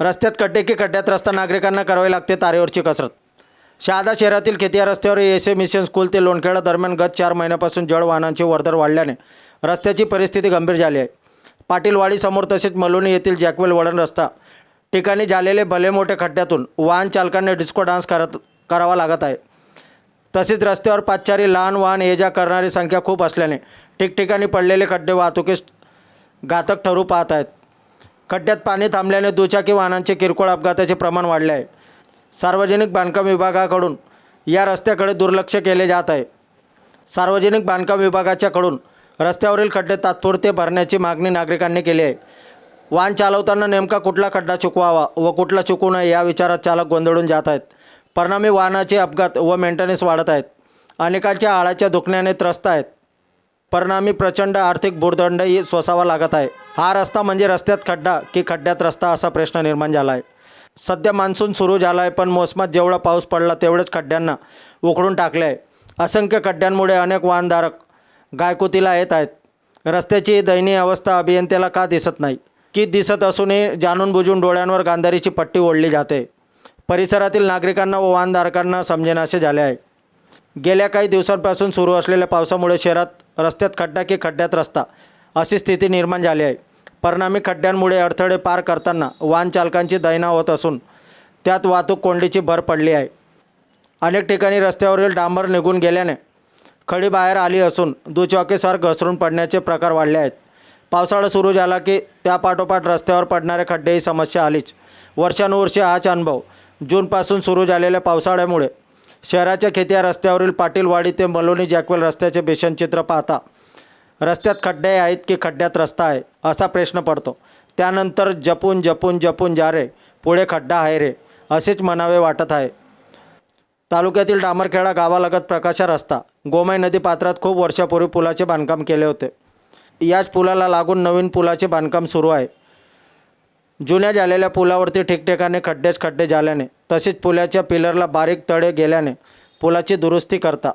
रस्त्यात खड्डे की खड्ड्यात रस्ता नागरिकांना करावी लागते तारेवरची कसरत. शहादा शहरातील खेतिया रस्त्यावर एस ए मिशन स्कूल ते लोणखेडा दरम्यान गत चार महिन्यापासून जड वाहनांची वर्दळ वाढल्याने रस्त्याची परिस्थिती गंभीर झाली आहे. पाटीलवाडीसमोर तसेच मलोनी येथील जॅकवेल वळण रस्ता ठिकाणी झालेले भले मोठे खड्ड्यातून वाहन चालकांना डिस्को डान्स करत करावा लागत आहे. तसेच रस्त्यावर पाचचारी लहान वाहन ये जा करणारी संख्या खूप असल्याने ठिकठिकाणी पडलेले खड्डे वाहतुकीस घातक ठरू पाहत आहेत. खड्ड्यात पाणी थांबल्याने दुचाकी वाहनांचे किरकोळ अपघाताचे प्रमाण वाढले आहे. सार्वजनिक बांधकाम विभागाकडून या रस्त्याकडे दुर्लक्ष केले जात आहे. सार्वजनिक बांधकाम विभागाच्याकडून रस्त्यावरील खड्डे तात्पुरते भरण्याची मागणी नागरिकांनी केली आहे. वाहन चालवताना नेमका कुठला खड्डा चुकवावा व कुठला चुकू नये या विचारात चालक गोंधळून जात आहेत. परिणामी वाहनाचे अपघात व मेंटेनन्स वाढत आहेत. अनेकांच्या आळाच्या दुखण्याने त्रस्त आहेत. परिणामी प्रचंड आर्थिक भूर्दंडही सोसावा लागत आहे. हा रस्ता म्हणजे रस्त्यात खड्डा की खड्ड्यात रस्ता असा प्रश्न निर्माण झाला आहे सध्या मान्सून सुरू झाला आहे पण मोसमात जेवढा पाऊस पडला तेवढेच खड्ड्यांना उखडून टाकले आहे असंख्य खड्ड्यांमुळे अनेक वाहनधारक गायकुतीला येत आहेत. रस्त्याची दयनीय अवस्था अभियंत्याला का दिसत नाही? की दिसत असूनही जाणून बुजून डोळ्यांवर गांधारीची पट्टी ओढली जाते. परिसरातील नागरिकांना व वाहनधारकांना समजेनासे झाले आहे. गेल्या काही दिवसांपासून सुरू असलेल्या पावसामुळे शहरात रस्त्यात खड्डा की खड्ड्यात रस्ता अशी स्थिती निर्माण झाली आहे. परिणामी खड्ड्यांमुळे अडथळे पार करताना वाहन चालकांची दैना होत असून त्यात वाहतूक कोंडीची भर पडली आहे. अनेक ठिकाणी रस्त्यावरील डांबर निघून गेल्याने खडी बाहेर आली असून दुचाकीसार घसरून पडण्याचे प्रकार वाढले आहेत. पावसाळा सुरू झाला की त्यापाठोपाठ रस्त्यावर पडणारे खड्डे ही समस्या आलीच. वर्षानुवर्षे हाच अनुभव जूनपासून सुरू झालेल्या पावसाळ्यामुळे शहराच्या खेत्या रस्त्यावरील पाटीलवाडी ते मलोनी जॅकवेल रस्त्याचे भीषण चित्र पाहता रस्त्यात खड्डे आहेत की खड्ड्यात रस्ता आहे? असा प्रश्न पडतो. त्यानंतर जपून जपून जपून जा रे पुढे खड्डा आहे रे असेच म्हणावे वाटत आहे. तालुक्यातील डामरखेडा गावालगत प्रकाशा रस्ता गोमाई नदी पात्रात खूप वर्षापूर्वी पुलाचे बांधकाम केले होते. याच पुलाला लागून नवीन पुलाचे बांधकाम सुरू आहे. जुन्या झालेल्या पुलावरती ठिकठिकाणी खड्डेच खड्डे झाल्याने तसेच पुलाच्या पिलरला बारीक तडे गेल्याने पुलाची दुरुस्ती करता.